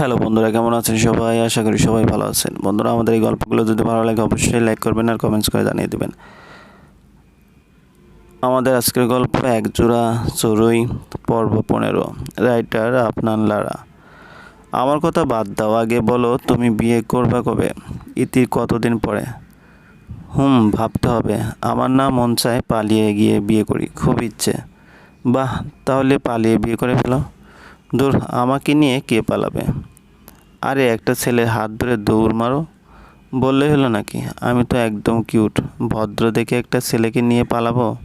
Hello বন্ধুরা, কেমন আছেন সবাই? আশা করি সবাই ভালো আছেন। বন্ধুরা, আমাদের এই গল্পগুলো যদি ভালো লাগে, অবশ্যই লাইক করবেন আর কমেন্টস করে জানিয়ে দেবেন। আমাদের আজকের গল্প এক জোড়া চড়ুই, পর্ব পনেরো। রাইটার আপনার লারা। আমার কথা বাদ দাও, আগে বলো, তুমি বিয়ে করবে কবে? ইতির কতদিন পরে? হুম, ভাবতে হবে। আমার না মন চায় পালিয়ে গিয়ে বিয়ে করি, খুব ইচ্ছে। বাহ, তাহলে পালিয়ে বিয়ে করে ফেলো। দূর, আমাকে নিয়ে কে পালাবে? আরে, একটা ছেলের হাত ধরে দৌড় মারো। বললে হলো নাকি, আমি তো একদম কিউট, ভদ্র দেখে একটা ছেলেকে নিয়ে পালাবো?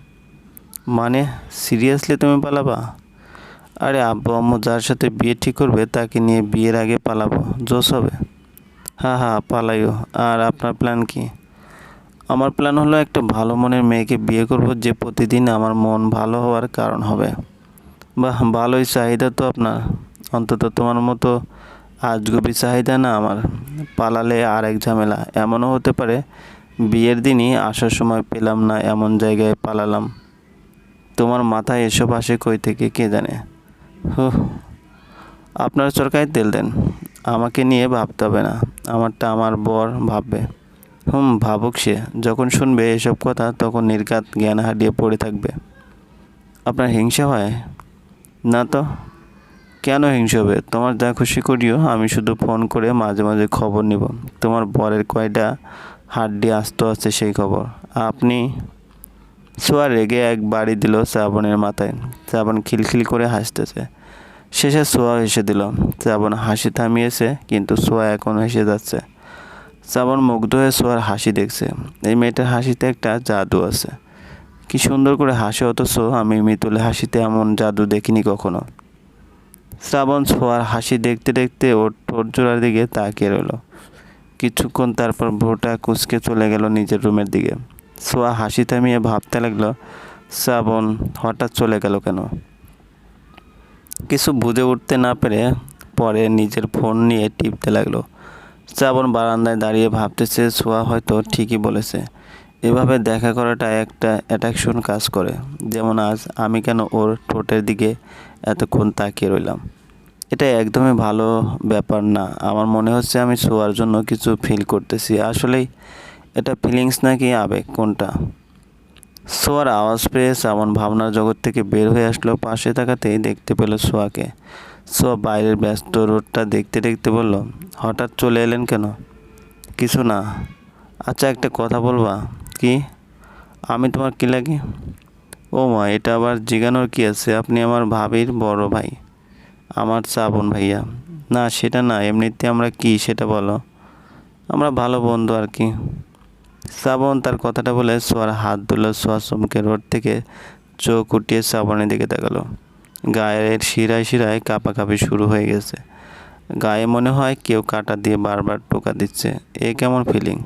মানে সিরিয়াসলি তুমি পালাবা? আরে, আব্বু আম্মু যার সাথে বিয়ে ঠিক করবে, তাকে নিয়ে বিয়ের আগে পালাবো, জোশ হবে। হ্যাঁ হ্যাঁ পালাইও। আর আপনার প্ল্যান কি? আমার প্ল্যান হলো একটা ভালো মনের মেয়েকে বিয়ে করব, যে প্রতিদিন আমার মন ভালো হওয়ার কারণ হবে। বাহ, ভালোই চাহিদা তো আপনার। অন্তত তোমার মতো আজগুবি চাহিদা না আমার। পালালে আর এক ঝামেলা। এমনও হতে পারে, বিয়ের দিনই আসার সময় পেলাম না, এমন জায়গায় পালালাম। তোমার মাথায় এসব আসে কই থেকে, কে জানে? হুহ, আপনার চরকায় তেল দেন। আমাকে নিয়ে ভাবতে হবে না। আমারটা আমার বর ভাববে। হুম, ভাবুক সে। যখন শুনবে এসব কথা, তখন নির্ঘাত জ্ঞান হারিয়ে পড়ে থাকবে। আপনার হিংসা হয়? না তো? কেন হিংসা হবে? তোমার যা খুশি করিও, আমি শুধু ফোন করে মাঝে মাঝে খবর নিব। তোমার বরের কয়টা হাড্ডি আস্ত আছে সেই খবর? আপনি? সোয়া রেগে এক বাড়ি দিল শ্রাবণের মাথায়। শ্রাবণ খিলখিল করে হাসতেছে। শেষে সোয়া হেসে দিল। শ্রাবণ হাসি থামিয়েছে, কিন্তু সোয়া এখন হেসে যাচ্ছে। শ্রাবণ মুগ্ধ হয়ে সোয়ার হাসি দেখছে। এই মেয়েটার হাসিতে একটা জাদু আছে। কি সুন্দর করে হাসে অথচ আমি মিতুলে হাসিতে এমন জাদু দেখিনি কখনো। শ্রাবণ ছোঁয়ার হাসি দেখতে দেখতে ওর ঠোঁট জোড়ার দিকে তাকিয়ে রইল। কিছুক্ষণ তারপর ভোটা কুচকে চলে গেল নিজের রুমের দিকে। ছোঁয়া হাসি থামিয়ে ভাবতে লাগল, শ্রাবণ হঠাৎ চলে গেল কেন? কিছু বুঝে উঠতে না পেরে পরে নিজের ফোন নিয়ে টিপতে লাগল। শ্রাবণ বারান্দায় দাঁড়িয়ে ভাবতেছে, ছোঁয়া হয়তো ঠিকই বলেছে। এভাবে দেখা করাটা একটা অ্যাট্রাকশন কাজ করে। যেমন আজ আমি কেন ওর ঠোঁটের দিকে এতক্ষণ তাকিয়ে রইলাম। এটা একদমই ভালো ব্যাপার না। আমার মনে হচ্ছে আমি শোয়ার জন্য কিছু ফিল করতেছি। আসলেই এটা ফিলিংস নাকি আবেগ? কোনটা? সোয়ার আওয়াজ পেয়ে শ্রাবণ ভাবনার জগৎ থেকে বের হয়ে আসলো পাশে তাকাতেই দেখতে পেল সোয়াকে সোয়া বাইরের ব্যস্ত রোডটা দেখতে দেখতে বলল, হঠাৎ চলে এলেন কেন? কিছু না। আচ্ছা একটা কথা বলবা? কি? আমি তোমার কী লাগি? ও মা, এটা আবার জিগানোর কি আছে? আপনি আমার ভাবির বড় ভাই, আমার শ্রাবণ ভাইয়া। না, সেটা না, এমনিতে আমরা কি সেটা বলো। আমরা ভালো বন্ধু আর কি। শ্রাবণ তার কথাটা বলে সোয়ার হাত ধুলো, সোয়া চমকে রোড থেকে চোখ উঠিয়ে শ্রাবণের দিকে তাকালো। গায়ের শিরায় শিরায় কাঁপাকাঁপি শুরু হয়ে গেছে। গায়ে মনে হয় কেউ কাটা দিয়ে বারবার টোকা দিচ্ছে। এ কেমন ফিলিং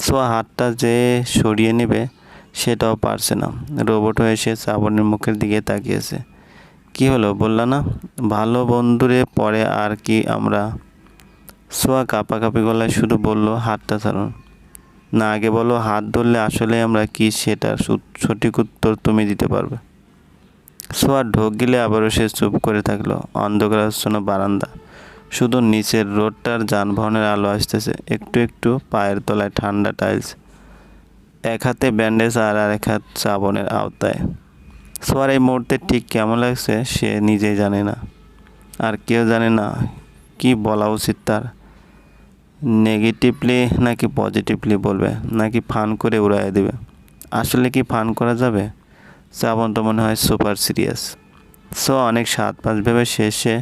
সোয়া হাতটা যে সরিয়ে নেবে, সেটাও পারছে না। রোবট হয়ে সে শ্রাবণের মুখের দিকে তাকিয়েছে। কি হলো বললা না? ভালো বন্ধুরে পরে আর কি আমরা? সোয়া কাঁপাকাঁপি গলায় শুধু বলল, হাতটা ছাড়ুন। না, আগে বলো, হাত ধরলে আসলে আমরা কি সেটার সঠিক উত্তর তুমি দিতে পারবে? সোয়া ঢোক গিলে আবারও সে চুপ করে থাকল। অন্ধকারাচ্ছন্ন বারান্দা। শুধু নিচের রোডটার যানবাহনের আলো আসতেছে, একটু একটু পায়ের তলায় ঠান্ডা টাইলস, এক হাতে ব্যান্ডেজ আর আরেক হাত শ্রাবণের আওতায়। সোয়ার, এই মুহূর্তে ঠিক কেমন লাগছে সে নিজেই জানে না। আর কেউ জানে না কি বলা উচিত তার। নেগেটিভলি নাকি পজিটিভলি বলবে, নাকি ফান করে উড়াইয়ে দেবে? আসলে কি ফান করা যাবে? শ্রাবণ তো মনে হয় সুপার সিরিয়াস। সো অনেক সাত পাঁচ ভেবে শেষে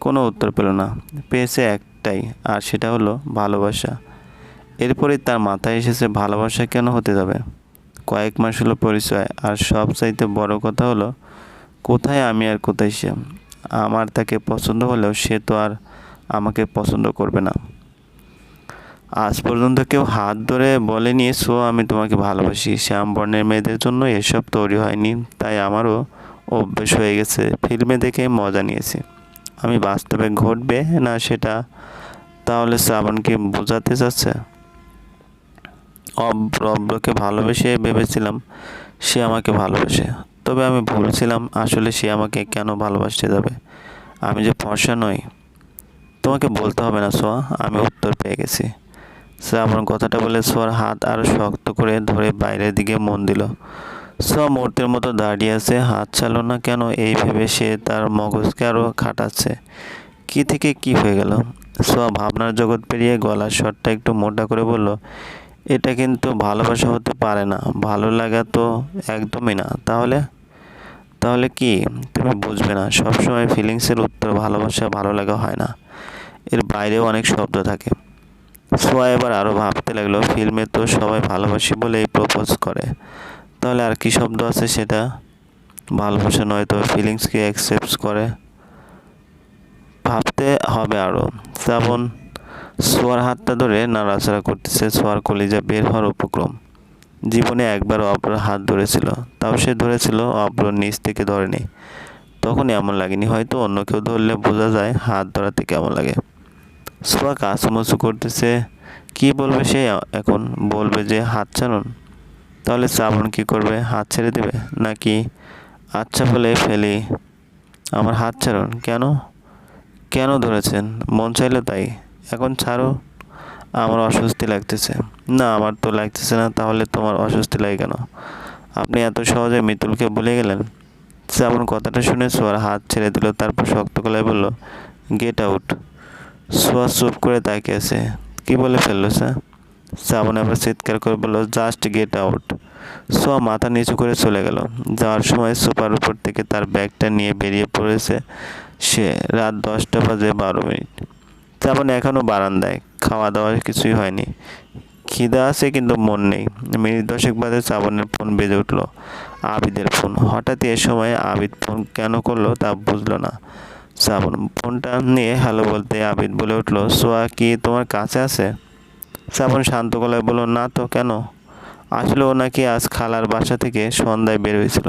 কোনো উত্তর পেল না। পেয়েছে একটাই, আর সেটা হলো ভালোবাসা। এরপরে তার মাথায় এসেছে, ভালোবাসা কেন হতে যাবে? কয়েক মাস হলো পরিচয়, আর সব চাইতে বড় কথা হলো, কোথায় আমি আর কোথায় সে? আমার তাকে পছন্দ হলেও সে তো আর আমাকে পছন্দ করবে না। আজ পর্যন্ত কেউ হাত ধরে বলেনি, সো, আমি তোমাকে ভালোবাসি। শ্যাম বর্ণের মেয়েদের জন্য এসব তৈরি হয়নি, তাই আমারও অভ্যেস হয়ে গেছে। ফিল্মে দেখে মজা নিয়েছি। আমি বাস্তবে ঘটবে না সেটা, তাহলে শ্রাবণকে বোঝাতে চাচ্ছে? অব্র অব্রকে ভালোবেসে ভেবেছিলাম সে আমাকে ভালোবাসে। তবে আমি ভুলছিলাম আসলে সে আমাকে কেন ভালোবাসতে যাবে। আমি যে ফর্সা নই। তোমাকে বলতে হবে না, সোয়া। আমি উত্তর পেয়ে গেছি। শ্রাবণ কথাটা বলে সোয়ার হাত আরও শক্ত করে ধরে বাইরের দিকে মন দিল। সোয়া মূর্তির মতো দাঁড়িয়ে আছে, হাত ছাড়লো না কেন? এই ভেবে সে তার মগজকে আরও খাটাচ্ছে। কি থেকে কি হয়ে গেল? সোয়া ভাবনার জগৎ পেরিয়ে গলার স্বরটা একটু মোটা করে বলল, এটা কিন্তু ভালোবাসা হতে পারে না। ভালো লাগা তো একদমই না। তাহলে? তাহলে কি? তুমি বুঝবে না। সবসময় ফিলিংসের উত্তর ভালোবাসা, ভালো লাগা হয় না। এর বাইরেও অনেক শব্দ থাকে। সোয়া এবার আরও ভাবতে লাগল, ফিল্মে তো সবাই ভালোবাসি বলেই প্রপোজ করে। তাহলে আর কি শব্দ আছে সেটা? ভালোবাসা নয় তো ফিলিংসকে অ্যাকসেপ্ট করে। ভাবতে হবে আরও শ্রাবণ সোয়ার হাতটা ধরে নাড়াচাড়া করতেছে সোয়ার কলিজা বের হওয়ার উপক্রম। জীবনে একবার অপর হাত ধরেছিল, তাও সে ধরেছিল অপর নিচ থেকে ধরেনি। তখন এমন লাগেনি, হয়তো অন্য কেউ ধরলে বোঝা যায় হাত ধরাতে কেমন লাগে। সোয়া কাছুমুচু করতেছে, কি বলবে সে এখন? বলবে যে, হাত ছাড়ুন। তাহলে শ্রাবণ কি করবে? হাত ছেড়ে দেবে? নাকি আচ্ছা বলে ফেলি, আমার হাত ছাড়ুন। কেন? কেন ধরেছেন? মন চাইলো তাই। এখন ছাড়ো। আমার অস্বস্তি লাগতেছে। না, আমার তো লাগতেছে না, তাহলে তোমার অস্বস্তি লাগে কেন? আপনি এত সহজে মিতুলকে ভুলে গেলেন? শ্রাবণ কথাটা শুনে সোয়ার হাত ছেড়ে দিল, তারপর শক্ত গলায় বলল গেট আউট সোয়া চুপ করে তাকিয়ে আছে। কি বলে ফেলল, স্যার? শ্রাবণ আবার চিৎকার করে বলল জাস্ট গেট আউট সোয়া মাথা নিচু করে চলে গেল। যাওয়ার সময় সোফার উপর থেকে তার ব্যাগটা নিয়ে বেরিয়ে পড়েছে সে রাত দশটা বাজে বারো মিনিট। শ্রাবণ এখনও বারান্দায়। খাওয়া দাওয়া কিছুই হয়নি। খিদা আছে কিন্তু মন নেই। মিনিট দশেক বাদে শ্রাবণের ফোন বেজে উঠল। আবিদের ফোন। হঠাৎই এ সময় আবিদ ফোন কেন করল তা বুঝলো না। শ্রাবণ ফোনটা নিয়ে হ্যালো বলতে আবিদ বলে উঠল, সোয়া কি তোমার কাছে আছে? শ্রাবণ শান্ত গলায় বলল, না তো, কেন? আসলে ও নাকি আজ খালার বাসা থেকে সন্ধ্যায় বের হয়েছিল।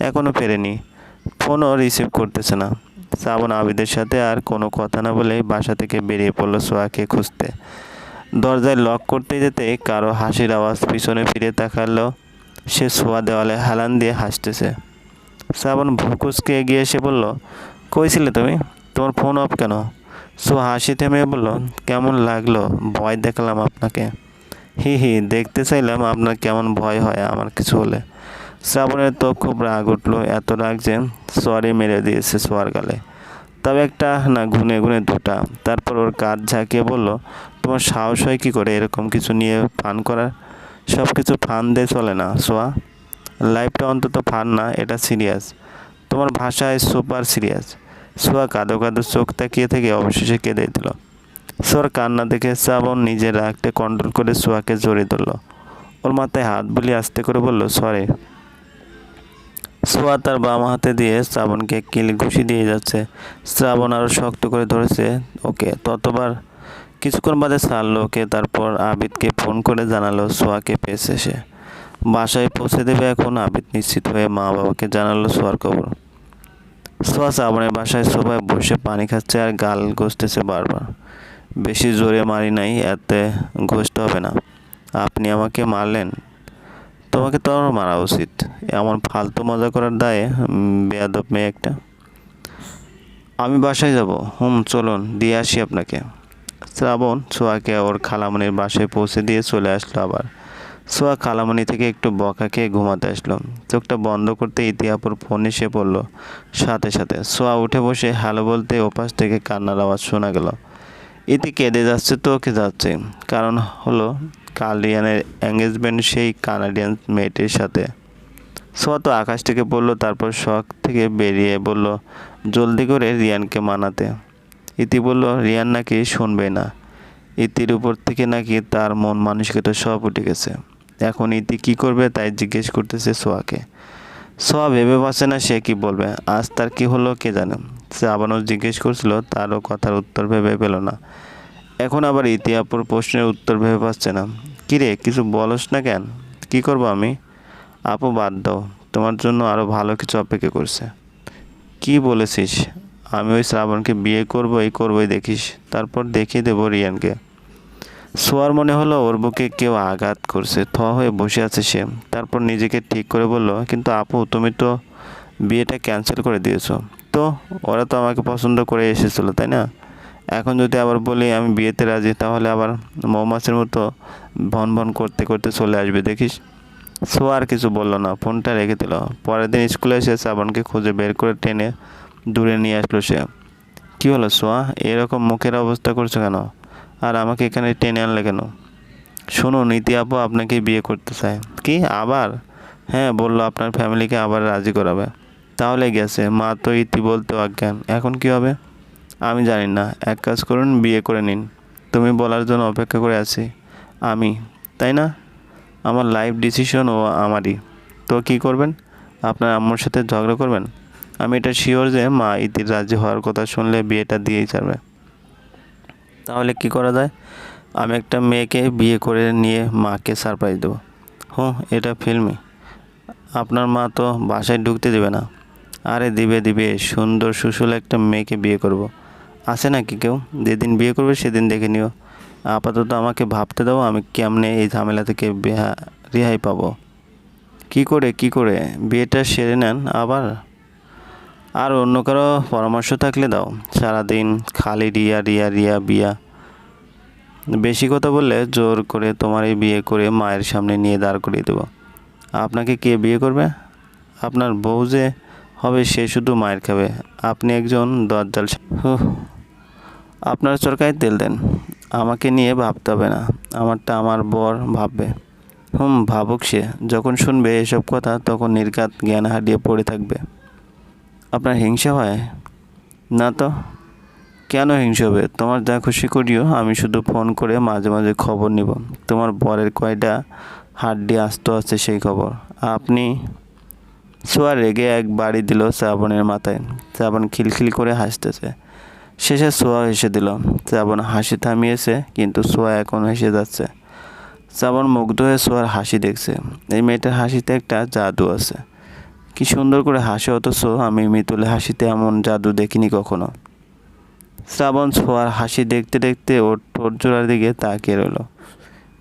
এখনও ফেরেনি। ফোনও রিসিভ করতেছে না। শ্রাবণ আবিদের সাথে আর কোনো কথা না বলে বাসা থেকে বেরিয়ে পড়ল সোয়াকে খুঁজতে। দরজায় লক করতে যেতে কারও হাসির আওয়াজ পিছনে ফিরে তাকালো। সে সোয়া দেওয়ালে হেলান দিয়ে হাসতেছে। শ্রাবণ ভুকুসকে এগিয়ে এসে বলল কইছিলে তুমি? তোমার ফোন অফ কেন? সো হাসি থেমে বলল, কেমন লাগল? ভয় দেখালাম আপনাকে। হি হি, দেখতে চাইলাম আপনার কেমন ভয় হয় আমার কিছু হলে। শ্রাবণের তো খুব রাগ উঠল, এত রাগ যে সরি মেরে দিয়েছে সোয়ার গালে। তবে একটা না গুনে গুনে দুটা। তারপর ওর কাজ ঝাঁকিয়ে বলল, তোমার সাহস হয় কী করে এরকম কিছু নিয়ে ফান করার? সব কিছু ফান দিয়ে চলে না, সোয়া। লাইফটা অন্তত ফান না, এটা সিরিয়াস। তোমার ভাষায় সুপার সিরিয়াস। সোয়া কাঁদো কাঁদো চোখ তাকিয়ে থেকে অবশেষে কেঁদে দিল। সোয়ার কান্না দেখে শ্রাবণ নিজের রাগটা কন্ট্রোল করে সোয়াকে জড়িয়ে ধরলো। ওর মাথায় হাত বুলিয়ে আস্তে করে বলল, সরি। সোয়া তার বাম হাতে দিয়ে শ্রাবণকে কিল ঘুষি দিয়ে যাচ্ছে। শ্রাবণ আরও শক্ত করে ধরেছে ওকে। ততবার কিছুক্ষণ বাদে ছাড়লো ওকে। তারপর আবিদকে ফোন করে জানালো সোয়াকে পেয়েছে সে। বাসায় পৌঁছে দেবে এখন আবিদ নিশ্চিত হয়ে মা বাবাকে জানালো সোয়ার খবর। সোয়া শ্রাবণের বাসায় সবাই বসে পানি খাচ্ছে আর গাল ঘষতেছে বারবার। বেশি জোরে মারি নাই, এতে ঘষতে হবে না। আপনি আমাকে মারলেন, তোমাকে তো আমার মারা উচিত। এমন ফালতু মজা করার দায়ে বেয়াদব মেয়ে একটা। আমি বাসায় যাব। হুম, চলুন, দিয়ে আসি আপনাকে। শ্রাবণ সোয়াকে ওর খালামণির বাসায় পৌঁছে দিয়ে চলে আসলো আবার। সোয়া খালামণি থেকে একটু বকা খেয়ে ঘুমাতে আসলো। চোখটা বন্ধ করতে ইতিহাপুর ফোন এসে পড়ল। সাথে সাথে সোয়া উঠে বসে হ্যালো বলতে ওপাশ থেকে কান্নার আওয়াজ শোনা গেল। ইতি কেঁদে যাচ্ছে তো ওকে যাচ্ছে। কারণ হলো কাল রিয়ানের এঙ্গেজমেন্ট সেই কানাডিয়ান মেয়েটির সাথে। সোয়া তো আকাশ থেকে পড়ল, তারপর শখ থেকে বেরিয়ে বলল, জলদি করে রিয়ানকে মানাতে। ইতি বলল, রিয়ান নাকি শুনবে না। ইতির উপর থেকে নাকি তার মন মানসিকতা সব উঠে গেছে। এখন ইতি কি করবে তাই জিজ্ঞেস করতেছে সোয়াকে। সোয়া ভেবে পাচ্ছে না সে কি বলবে। আজ তার কি হলো কে জানে। সে আবারও জিজ্ঞেস করছিল, তারও কথার উত্তর ভেবে পেল না। এখন আবার ইতিহাপুর প্রশ্নের উত্তর ভেবে পাচ্ছে না। কিরে, কিছু বলস না কেন? কি করব আমি? আপু, বাদ দাও। তোমার জন্য আরও ভালো কিছু অপেক্ষা করছে। কি বলেছিস? আমি ওই শ্রাবণকে বিয়ে করব, এই করবোই দেখিস। তারপর দেখিয়ে দেবো রিয়ানকে। সোয়ার মনে হলো ওর বুকে কেউ আঘাত করছে। থ হয়ে বসে আছে সে। তারপর নিজেকে ঠিক করে বলল, কিন্তু আপু, তুমি তো বিয়েটা ক্যান্সেল করে দিয়েছ। তো ওরা তো আমাকে পছন্দ করে এসেছিল, তাই না? এখন যদি আবার বলি আমি বিয়েতে রাজি, তাহলে আবার মৌমাছির মতো ভন ভন করতে করতে চলে আসবে, দেখিস? সো আর কিছু বলল না, ফোনটা রেখে দিল। পরের দিন স্কুলে এসে শ্রাবণকে খুঁজে বের করে টেনে দূরে নিয়ে আসলো সে। কী হলো সোয়া? এরকম মুখের অবস্থা করছ কেন? আর আমাকে এখানে টেনে আনলে কেন? শুনুন নীতি আপু আপনাকে বিয়ে করতে চায়। কি, আবার? হ্যাঁ বলল আপনার ফ্যামিলিকে আবার রাজি করাবে। তাহলে গেছে, মা তো ইতি বলতে অজ্ঞান। এখন কি হবে? আমি জানি না। এক কাজ করুন, বিয়ে করে নিন। তুমি বলার জন্য অপেক্ষা করে আছি। আমি, তাই না? আমার লাইফ ডিসিশন ও আমারই। তো কি করবেন? আপনার আম্মুর সাথে ঝগড়া করবেন? আমি এটা শিওর যে মা ইতির রাজি হওয়ার কথা শুনলে বিয়েটা দিয়েই ছাড়বে। তাহলে কি করা যায়? আমি একটা মেয়েকে বিয়ে করে নিয়ে মাকে সারপ্রাইজ দেবো। হুঁ, এটা ফিল্মি আপনার মা তো বাসায় ঢুকতে দেবে না। আরে দিবে দিবে। সুন্দর সুশুল একটা মেয়েকে বিয়ে করব। আছে নাকি কেউ? যেদিন বিয়ে করবে সেদিন দেখে নিও। আপাতত আমাকে ভাবতে দাও আমি কেমনে এই ঝামেলা থেকে রেহাই পাবো। কি করে কি করে? বিয়েটা সেরে নেন আবার। আর অন্য কারও পরামর্শ থাকলে দাও। সারাদিন খালি রিয়া রিয়া রিয়া, বিয়া। বেশি কথা বললে জোর করে তোমার এই বিয়ে করে মায়ের সামনে নিয়ে দাঁড় করিয়ে দেবো। আপনাকে কে বিয়ে করবে? আপনার বউ যে হবে সে শুধু মায়ের খাবে। আপনি একজন দরজাল আপনার চরকায় তেল দেন। আমাকে নিয়ে ভাবতে হবে না। আমারটা আমার বর ভাববে। হুম, ভাবুক সে। যখন শুনবে এসব কথা, তখন নির্ঘাত জ্ঞান হারিয়ে পড়ে থাকবে। আপনার হিংসা হয়? না তো। কেন হিংসা হবে? তোমার যা খুশি করিও, আমি শুধু ফোন করে মাঝে মাঝে খবর নিব। তোমার বরের কয়টা হাড্ডি আস্ত আছে সেই খবর? আপনি? সোয়া রেগে এক বাড়ি দিল শ্রাবণের মাথায়। শ্রাবণ খিলখিল করে হাসতেছে। শেষে সোয়া হেসে দিল। শ্রাবণ হাসি থামিয়েছে, কিন্তু সোয়া এখন হেসে যাচ্ছে। শ্রাবণ মুগ্ধ হয়ে সোয়ার হাসি দেখছে। এই মেয়েটার হাসিতে একটা জাদু আছে। কি সুন্দর করে হাসে অথচ আমি মিতুলে হাসিতে এমন জাদু দেখিনি কখনো। শ্রাবণ ছোঁয়ার হাসি দেখতে দেখতে ওর ঠোঁট জোড়ার দিকে তাকিয়ে রইল।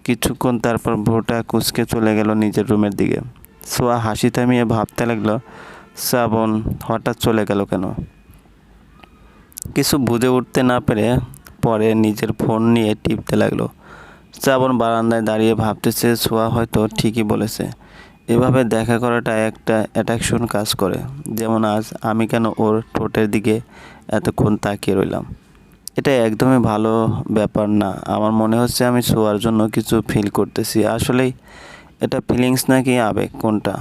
কিছুক্ষণ তারপর ভোটা কুচকে চলে গেল নিজের রুমের দিকে। সোয়া হাসি থামিয়ে ভাবতে লাগল, শ্রাবণ হঠাৎ চলে গেল কেন? কিছু বুঝে উঠতে না পেরে পরে নিজের ফোন নিয়ে টিপতে লাগল। শ্রাবণ বারান্দায় দাঁড়িয়ে ভাবতেছে সোয়া হয়তো ঠিকই বলেছে। এভাবে দেখা করাটা একটা অ্যাট্রাকশন কাজ করে। যেমন আজ আমি কেন ওর ঠোঁটের দিকে এতক্ষণ তাকিয়ে রইলাম। এটা একদমই ভালো ব্যাপার না। আমার মনে হচ্ছে আমি শোয়ার জন্য কিছু ফিল করতেছি। আসলেই এটা ফিলিংস নাকি আবেগ? কোনটা?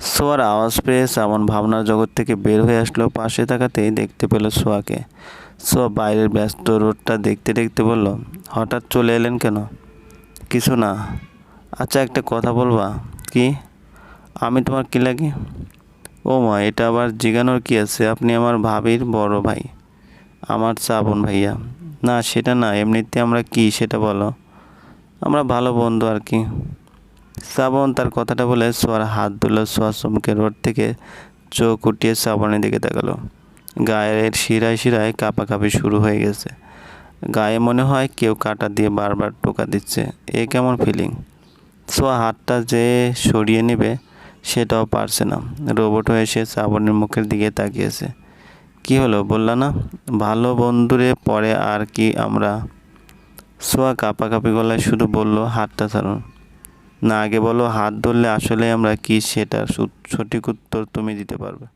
সোয়ার আওয়াজ পেয়ে শ্রাবণ ভাবনার জগৎ থেকে বের হয়ে আসলো। পাশে তাকাতেই দেখতে পেল সোয়াকে সোয়া বাইরের ব্যস্ত রোডটা দেখতে দেখতে বলল, হঠাৎ চলে এলেন কেন? কিছু না। আচ্ছা একটা কথা বলবা? কি? আমি তোমার কী লাগি? ও মা, এটা আবার জিগানোর কি আছে? আপনি আমার ভাবির বড় ভাই, আমার শ্রাবণ ভাইয়া। না, সেটা না, এমনিতে আমরা কি সেটা বলো। আমরা ভালো বন্ধু আর কি। শ্রাবণ তার কথাটা বলে সোয়ার হাত ধুলো, সোয়া চমকে রোড থেকে চোখ উঠিয়ে শ্রাবণের দিকে তাকালো। গায়ের শিরায় শিরায় কাঁপাকাঁপি শুরু হয়ে গেছে। গায়ে মনে হয় কেউ কাটা দিয়ে বারবার টোকা দিচ্ছে। এ কেমন ফিলিং সোয়া হাতটা যে সরিয়ে নেবে, সেটাও পারছে না। রোবট হয়ে সে শ্রাবণের মুখের দিকে তাকিয়েছে। কি হলো বললা না ভালো বন্ধুরে পরে আর কি আমরা? সোয়া কাঁপাকাঁপি গলায় শুধু বলল, হাতটা ছাড়ুন। না, আগে বলো, হাত ধরলে আসলে আমরা কি সেটার সঠিক উত্তর তুমি দিতে পারবে।